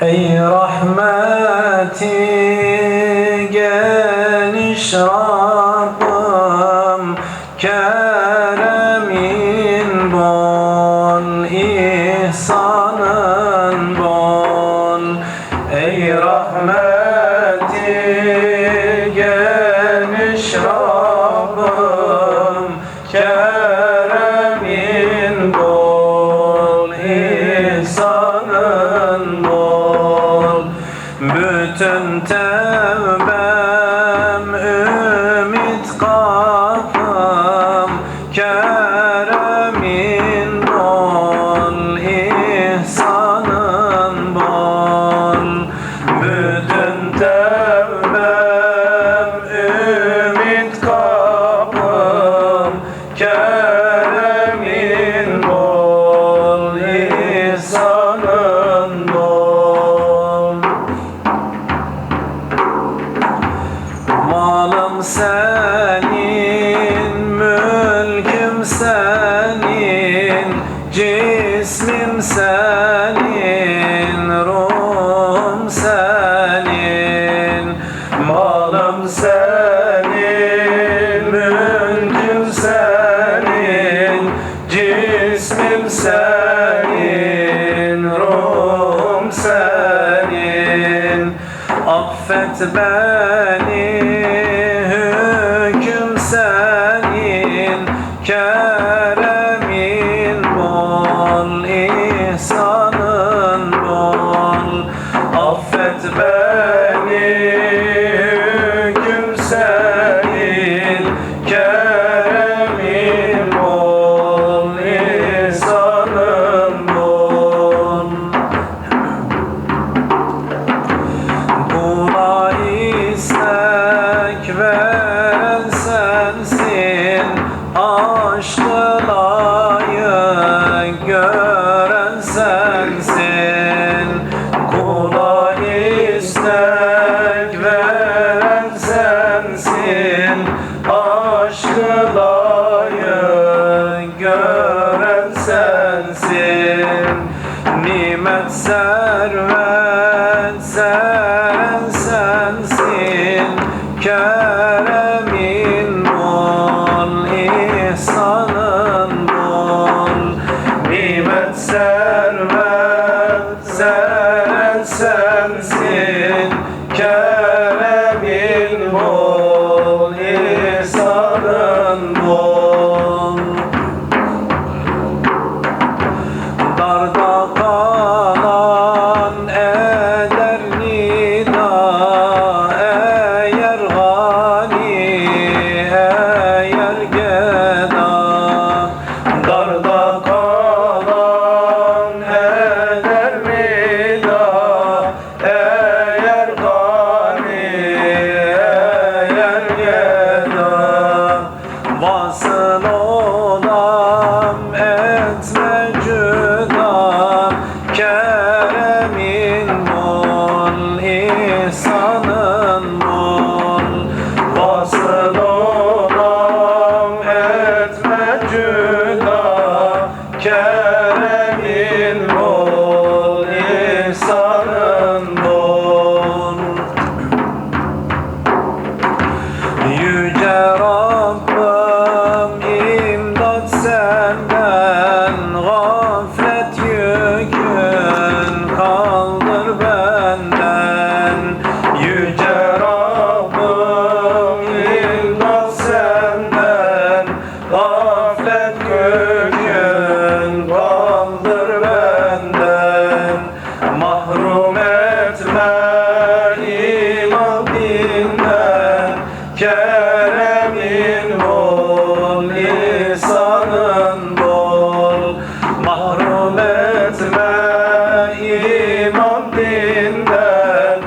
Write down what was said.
Ey rahmeti geniş rahmeti Turn, turn. senin Mülküm senin Cismim senin Ruhum senin Malım senin Mülküm senin Cismim senin Ruhum senin. Affet beni. can love. etme iman dinden